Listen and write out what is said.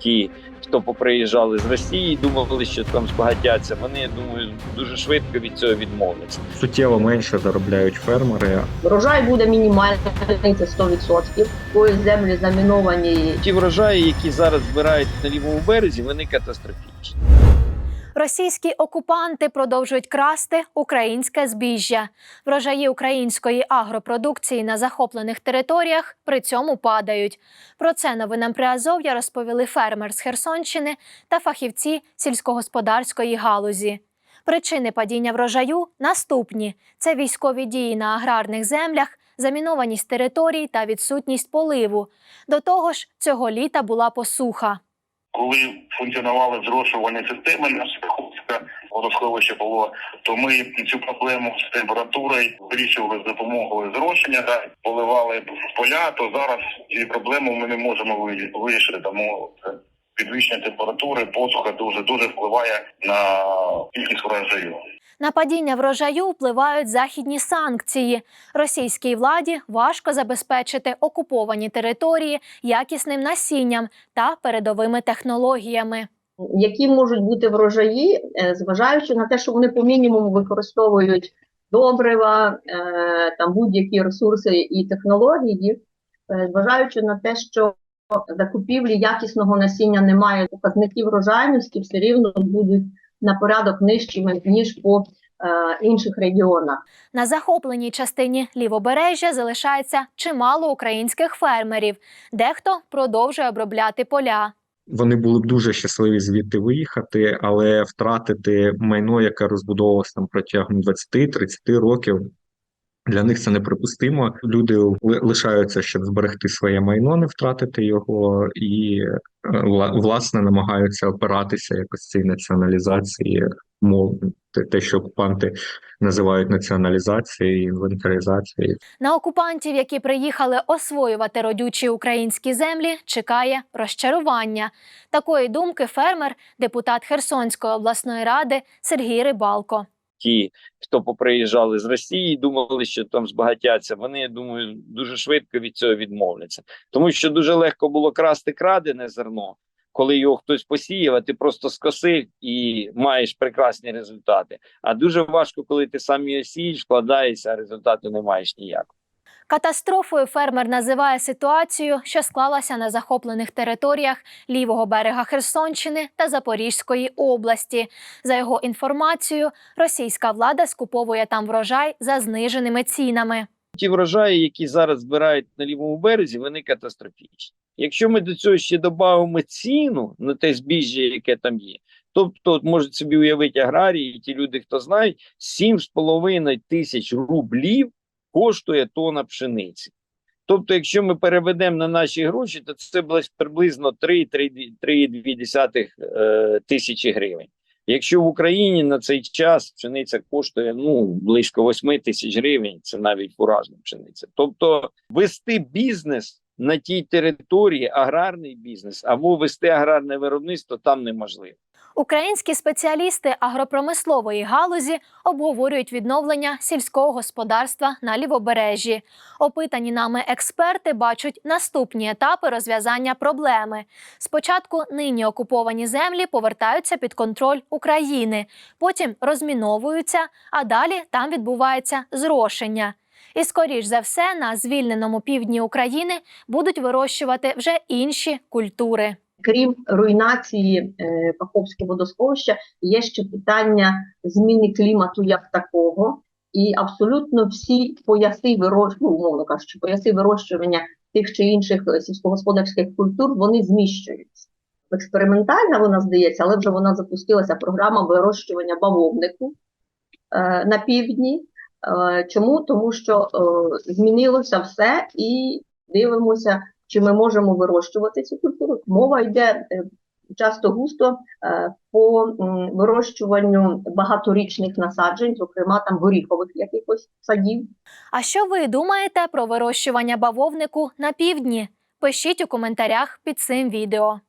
ті, хто поприїжджали з Росії, думали, що там збагатяться. Вони я думаю, дуже швидко від цього відмовляться. Суттєво менше заробляють фермери. Врожай буде мінімальний, це 100%. Бо землі заміновані Ті врожаї, які зараз збирають на лівому березі, вони катастрофічні. Російські окупанти продовжують красти українське збіжжя. Врожаї української агропродукції на захоплених територіях при цьому падають. Про це новинам Приазов'я розповіли фермер з Херсонщини та фахівці сільськогосподарської галузі. Причини падіння врожаю наступні: це військові дії на аграрних землях, замінованість територій та відсутність поливу. До того ж, цього літа була посуха. Коли функціонували зрошувальні системи, на Каховське водосховище було, то ми цю проблему з температурою вирішували з допомогою зрошення, да, поливали в поля, то зараз ці проблеми ми не можемо ви- вирішити, тому е, підвищення температури, посуха дуже дуже впливає на кількість врожаю. На падіння врожаю впливають західні санкції. Російській владі важко забезпечити окуповані території якісним насінням та передовими технологіями. які можуть бути врожаї, е, зважаючи на те, що вони по мінімуму використовують добрива, е, там будь-які ресурси і технології, е, зважаючи на те, що закупівлі якісного насіння немає, показники врожайності все рівно будуть на порядок нижчими ніж по е, інших регіонах. На захопленій частині лівобережжя залишається чимало українських фермерів. Дехто продовжує обробляти поля. Вони були б дуже щасливі звідти виїхати, але втратити майно, яке розбудовувалося там протягом 20-30 років. Для них це неприпустимо. Люди ли- лишаються, щоб зберегти своє майно, не втратити його, і е, власне намагаються опиратися якось цій націоналізації мов, те, що окупанти називають націоналізацією, інвентаризацією. На окупантів, які приїхали освоювати родючі українські землі, чекає розчарування. Такої думки фермер, депутат Херсонської обласної ради Сергій Рибалко. Ті, хто поприїжджали з Росії, думали, що там збагатяться. Вони я думаю, дуже швидко від цього відмовляться, тому що дуже легко було красти крадене зерно. Коли його хтось посіяв, а ти просто скосив і маєш прекрасні результати. А дуже важко, коли ти сам його сієш, вкладаєшся, а результату не маєш ніякого. Катастрофою фермер називає ситуацію, що склалася на захоплених територіях лівого берега Херсонщини та Запорізької області. За його інформацією, російська влада скуповує там врожай за зниженими цінами. Ті врожаї, які зараз збирають на лівому березі, вони катастрофічні. Якщо ми до цього ще додамо ціну на те збіжжя, яке там є, тобто можуть собі уявити аграрії, ті люди, хто знають, 7,5 тисяч рублів коштує тона пшениці. Тобто, якщо ми переведемо на наші гроші, то це приблизно 3-3,2 е, тисячі гривень. Якщо в Україні на цей час пшениця коштує ну близько 8 тисяч гривень, це навіть уражна пшениця. Тобто вести бізнес на тій території, аграрний бізнес або вести аграрне виробництво там неможливо. Українські спеціалісти агропромислової галузі обговорюють відновлення сільського господарства на лівобережжі. Опитані нами експерти бачать наступні етапи розв'язання проблеми. Спочатку нині окуповані землі повертаються під контроль України, потім розміновуються, а далі там відбувається зрошення. І скоріш за все на звільненому півдні України будуть вирощувати вже інші культури. Крім руйнації е, Каховського водосховища, є ще питання зміни клімату як такого, і абсолютно всі пояси вирощування, ну, умовно кажучи, пояси вирощування тих чи інших сільськогосподарських культур вони зміщуються. Експериментальна вона здається, але вже вона запустилася програма вирощування бавовнику е, на півдні. Е, чому? Тому що е, змінилося все, і дивимося, чи ми можемо вирощувати цю культуру. Мова йде е, часто густо по вирощуванню багаторічних насаджень, зокрема там горіхових якихось садів. А що ви думаєте про вирощування бавовнику на півдні? Пишіть у коментарях під цим відео.